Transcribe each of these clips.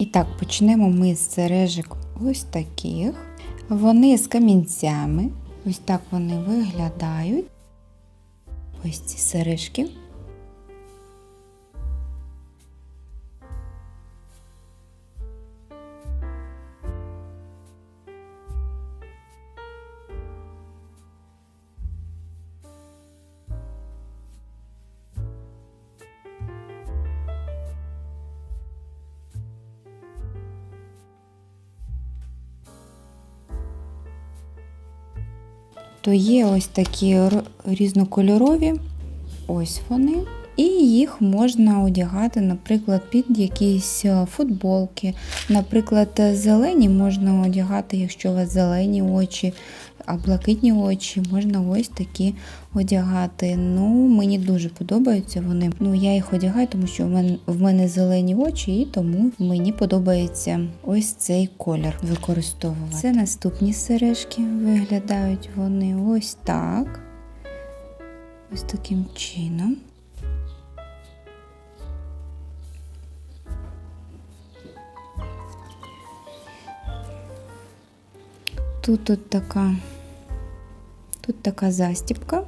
І так, почнемо ми з сережок ось таких. Вони з камінцями. Ось так вони виглядають. Ось ці сережки. То є ось такі різнокольорові, ось вони. І їх можна одягати, наприклад, під якісь е, футболки. Наприклад, е, зелені можна одягати, якщо у вас зелені очі, а блакитні очі можна ось такі одягати. Ну, мені дуже подобаються вони. Ну, я їх одягаю, тому що в мене, в мене зелені очі, і тому мені подобається ось цей колір використовувати. Це наступні сережки. Виглядають вони ось так. Ось таким чином. Тут, тут така, тут така застіпка.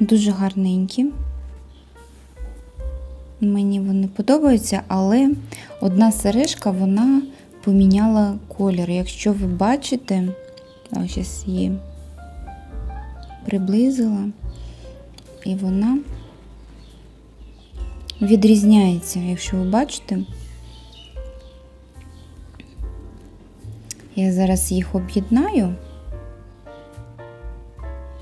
Дуже гарненькі. Мені вони подобаються, але одна сережка вона поміняла колір. Якщо ви бачите, зараз її приблизила, і вона відрізняється, якщо ви бачите. Я зараз їх об'єднаю.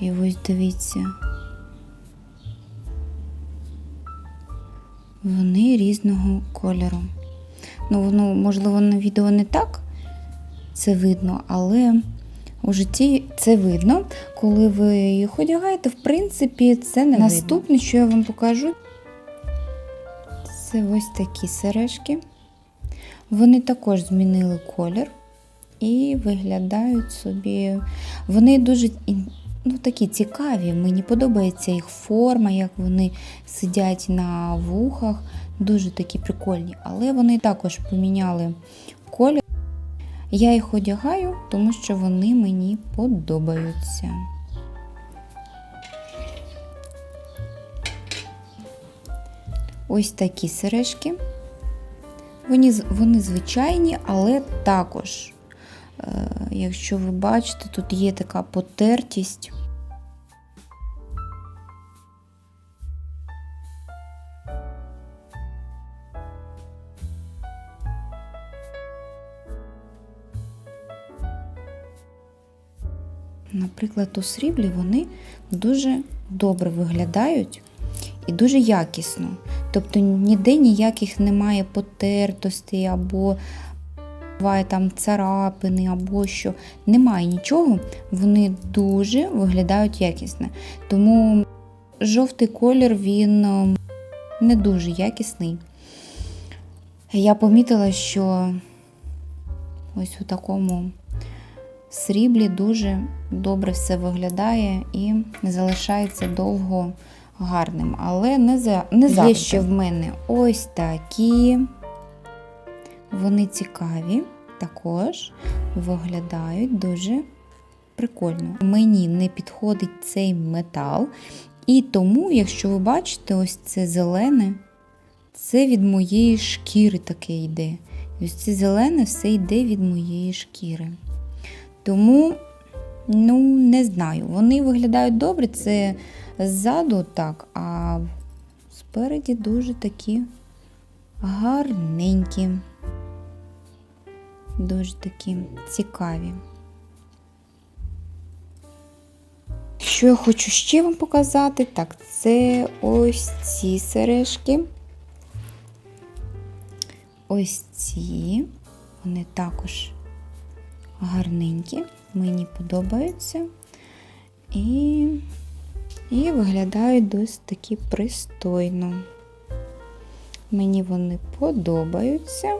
І ось дивіться. Вони різного кольору. Ну, воно, можливо, на відео не так це видно, але у житті це видно. Коли ви їх одягаєте, в принципі, це не Наступне, що я вам покажу, це ось такі сережки. Вони також змінили колір і виглядають собі. Вони дуже ну, такі цікаві. Мені подобається їх форма, як вони сидять на вухах. Дуже такі прикольні. Але вони також поміняли колір. Я їх одягаю, тому що вони мені подобаються. Ось такі сережки. Вони, вони звичайні, але також, якщо ви бачите, тут є така потертість. Наприклад, у сріблі вони дуже добре виглядають і дуже якісно. Тобто ніде ніяких немає потертостей або буває там царапини, або що. Немає нічого, вони дуже виглядають якісно. Тому жовтий колір він е, не дуже якісний. Я помітила, що ось у такому сріблі дуже добре все виглядає і залишається довго гарним. Але не, за, не. Є ще в мене ось такі. Вони цікаві, також виглядають дуже прикольно. Мені не підходить цей метал. І тому, якщо ви бачите, ось це зелене, це від моєї шкіри таке йде. Ось це зелене все йде від моєї шкіри. Тому, ну, не знаю. Вони виглядають добре, це ззаду так, а спереді дуже такі гарненькі. Дуже такі цікаві. Що я хочу ще вам показати, так, це ось ці сережки. Ось ці, вони також гарненькі, мені подобаються. І, і виглядають досить таки пристойно. Мені вони подобаються.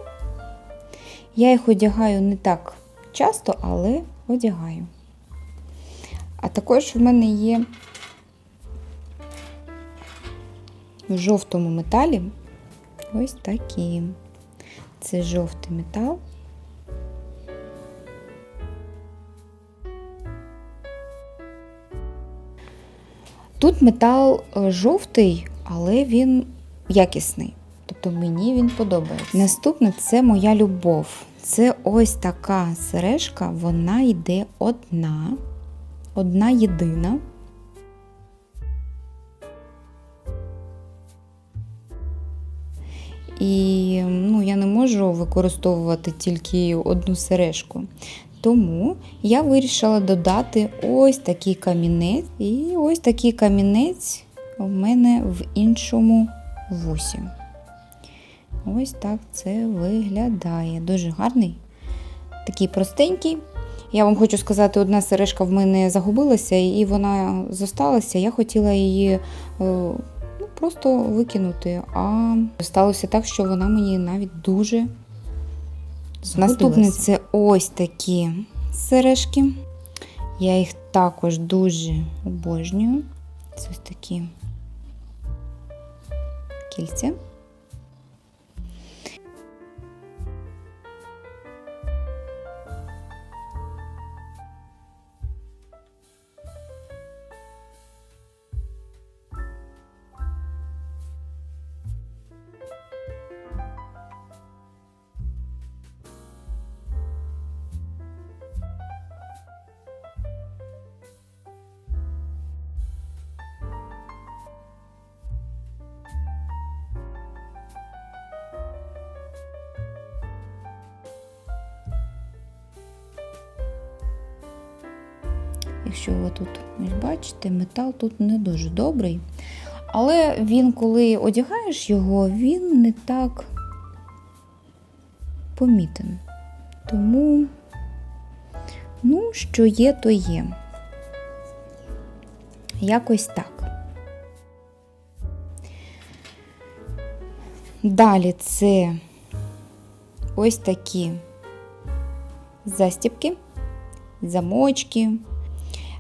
Я їх одягаю не так часто, але одягаю. А також в мене є в жовтому металі ось такі. Це жовтий метал. Тут метал е, жовтий, але він якісний. Тобто мені він подобається. Наступне це моя любов. Це ось така сережка, вона йде одна, одна єдина. І ну, я не можу використовувати тільки одну сережку. Тому я вирішила додати ось такий камінець. І ось такий камінець в мене в іншому вусі. Ось так це виглядає. Дуже гарний, такий простенький. Я вам хочу сказати, одна сережка в мене загубилася, і вона зосталася. Я хотіла її е, ну, просто викинути. А сталося так, що вона мені навіть дуже Наступне це ось такі сережки. Я їх також дуже обожнюю. Це ось такі кільця. Якщо ви тут ось бачите, метал тут не дуже добрий. Але він, коли одягаєш його, він не так помітен. Тому, ну, що є, то є. Якось так. Далі це ось такі застібки, замочки.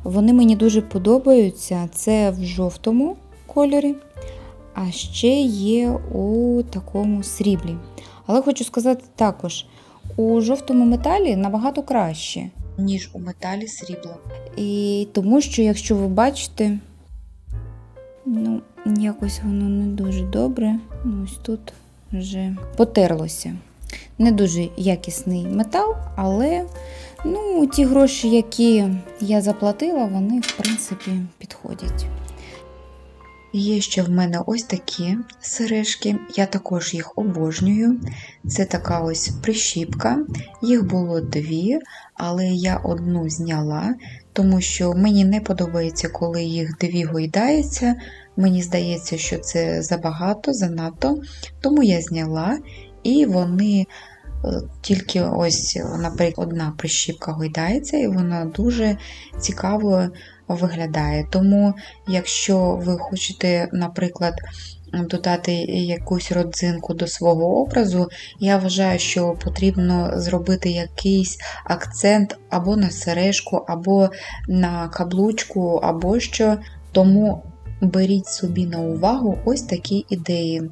Вони мені дуже подобаються. Це в жовтому кольорі, а ще є у такому сріблі. Але хочу сказати також, у жовтому металі набагато краще, ніж у металі срібла. І тому що, якщо ви бачите, ну, якось воно не дуже добре. Ну, Ось тут вже потерлося. Не дуже якісний метал, але ну, ті гроші, які я заплатила, вони, в принципі, підходять. Є ще в мене ось такі сережки, я також їх обожнюю. Це така ось прищіпка. Їх було дві, але я одну зняла, тому що мені не подобається, коли їх дві гойдаються. Мені здається, що це забагато, занадто, тому я зняла і вони тільки ось, наприклад, одна прищіпка гойдається, і вона дуже цікаво виглядає. Тому, якщо ви хочете, наприклад, додати якусь родзинку до свого образу, я вважаю, що потрібно зробити якийсь акцент або на сережку, або на каблучку, або що. Тому беріть собі на увагу ось такі ідеї.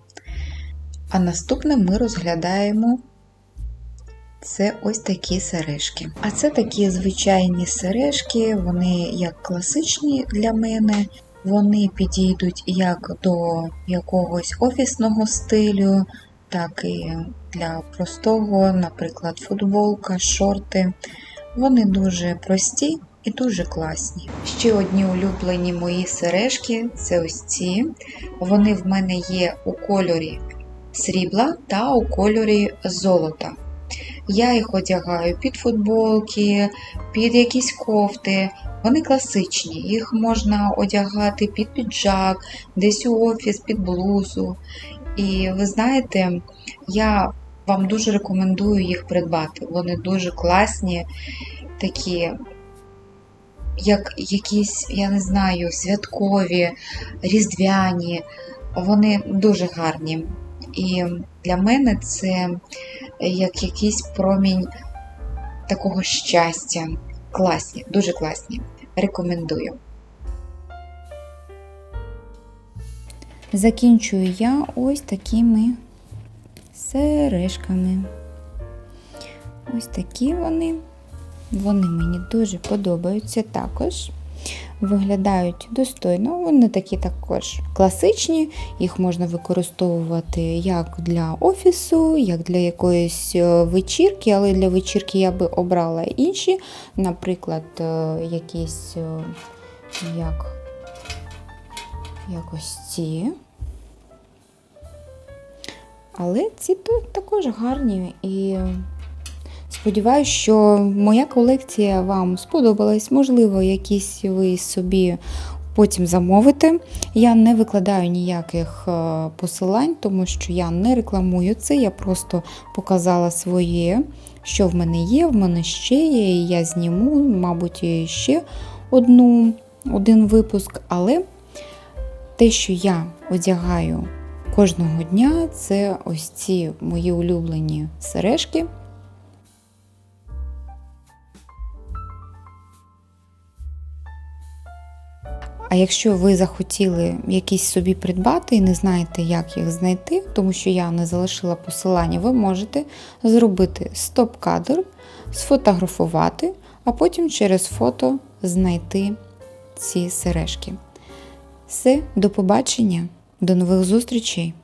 А наступне ми розглядаємо це ось такі сережки. А це такі звичайні сережки, вони як класичні для мене, вони підійдуть як до якогось офісного стилю, так і для простого, наприклад, футболка, шорти. Вони дуже прості і дуже класні. Ще одні улюблені мої сережки це ось ці. Вони в мене є у кольорі срібла та у кольорі золота. Я їх одягаю під футболки, під якісь кофти. Вони класичні, їх можна одягати під піджак, десь у офіс, під блузу. І ви знаєте, я вам дуже рекомендую їх придбати. Вони дуже класні, такі, як якісь, я не знаю, святкові, різдвяні. Вони дуже гарні. І для мене це як якийсь промінь такого щастя. Класні, дуже класні. Рекомендую. закінчую я ось такими сережками. Ось такі вони. Вони мені дуже подобаються також. Виглядають достойно. Вони такі також класичні, їх можна використовувати як для офісу, як для якоїсь е, вечірки, але для вечірки я би обрала інші, наприклад, е, якісь е, як, як ці. Але ці то- також гарні і сподіваюся, що моя колекція вам сподобалась. Можливо, якісь ви собі потім замовите. Я не викладаю ніяких е, посилань, тому що я не рекламую це, я просто показала своє, що в мене є, в мене ще є, і я зніму, мабуть, ще одну, один випуск, але те, що я одягаю кожного дня, це ось ці мої улюблені сережки. А якщо ви захотіли якісь собі придбати і не знаєте, як їх знайти, тому що я не залишила посилання, ви можете зробити стоп-кадр, сфотографувати, а потім через фото знайти ці сережки. Все, до побачення, до нових зустрічей!